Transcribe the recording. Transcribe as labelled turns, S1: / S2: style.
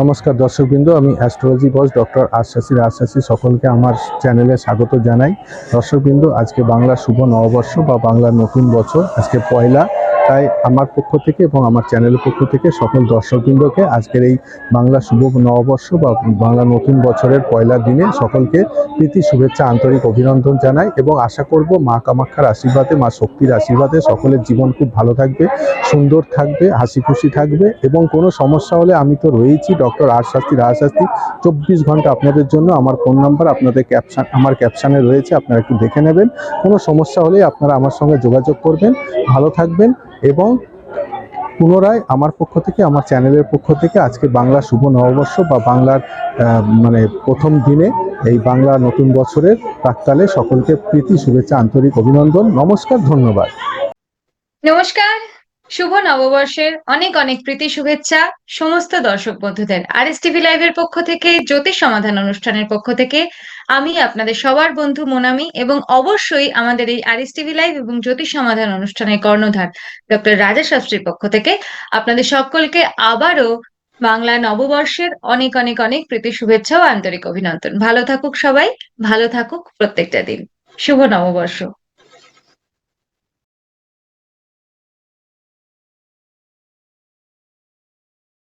S1: নমস্কার দর্শকবৃন্দ, আমি অ্যাস্ট্রোলজি বস ডক্টর আশ্বাসীর আশ্বাসী সকলকে আমার চ্যানেলে স্বাগত জানাই। দর্শকবৃন্দ, আজকে বাংলা শুভ নববর্ষ বা বাংলার নতুন বছর, আজকে পয়লা তাই আমার পক্ষ থেকে এবং আমার চ্যানেলের পক্ষ থেকে সকল দর্শকবৃন্দকে আজকের এই বাংলা শুভ নববর্ষ বা বাংলা নতুন বছরের পয়লা দিনে সকলকে প্রীতি, শুভেচ্ছা, আন্তরিক অভিনন্দন জানাই এবং আশা করব মা কামাক্ষার আশীর্বাদে, মা শক্তির আশীর্বাদে সকলের জীবন খুব ভালো থাকবে, সুন্দর থাকবে, হাসি খুশি থাকবে এবং কোনো সমস্যা হলে আমি তো রয়েছি ডক্টর আর শাস্তি রাজ শাস্তি। চব্বিশ ঘণ্টা আপনাদের জন্য আমার ফোন নাম্বার, আপনাদের ক্যাপশন আমার ক্যাপশানে রয়েছে, আপনারা একটু দেখে নেবেন। কোনো সমস্যা হলে আপনারা আমার সঙ্গে যোগাযোগ করবেন। ভালো থাকবেন। এবং পুনরায় আমার পক্ষ থেকে, আমার চ্যানেলের পক্ষ থেকে আজকে বাংলা শুভ নববর্ষ বা বাংলার মানে প্রথম দিনে এই বাংলা নতুন বছরের প্রাককালে সকলকে প্রীতি, শুভেচ্ছা, আন্তরিক অভিনন্দন। নমস্কার, ধন্যবাদ।
S2: নমস্কার। শুভ নববর্ষের অনেক অনেক প্রীতি, শুভেচ্ছা সমস্ত দর্শক বন্ধুদের। আর এস টিভি লাইভের পক্ষ থেকে, জ্যোতিষ সমাধান অনুষ্ঠানের পক্ষ থেকে আমি আপনাদের সবার বন্ধু মোনামি এবং অবশ্যই আমাদের এই আর এস টিভি লাইভ এবং জ্যোতিষ সমাধান অনুষ্ঠানের কর্ণধার ডক্টর রাজা শাস্ত্রীর পক্ষ থেকে আপনাদের সকলকে আবারও বাংলা নববর্ষের অনেক অনেক অনেক প্রীতি, শুভেচ্ছা ও আন্তরিক অভিনন্দন। ভালো থাকুক সবাই, ভালো থাকুক প্রত্যেকটা দিন। শুভ নববর্ষ।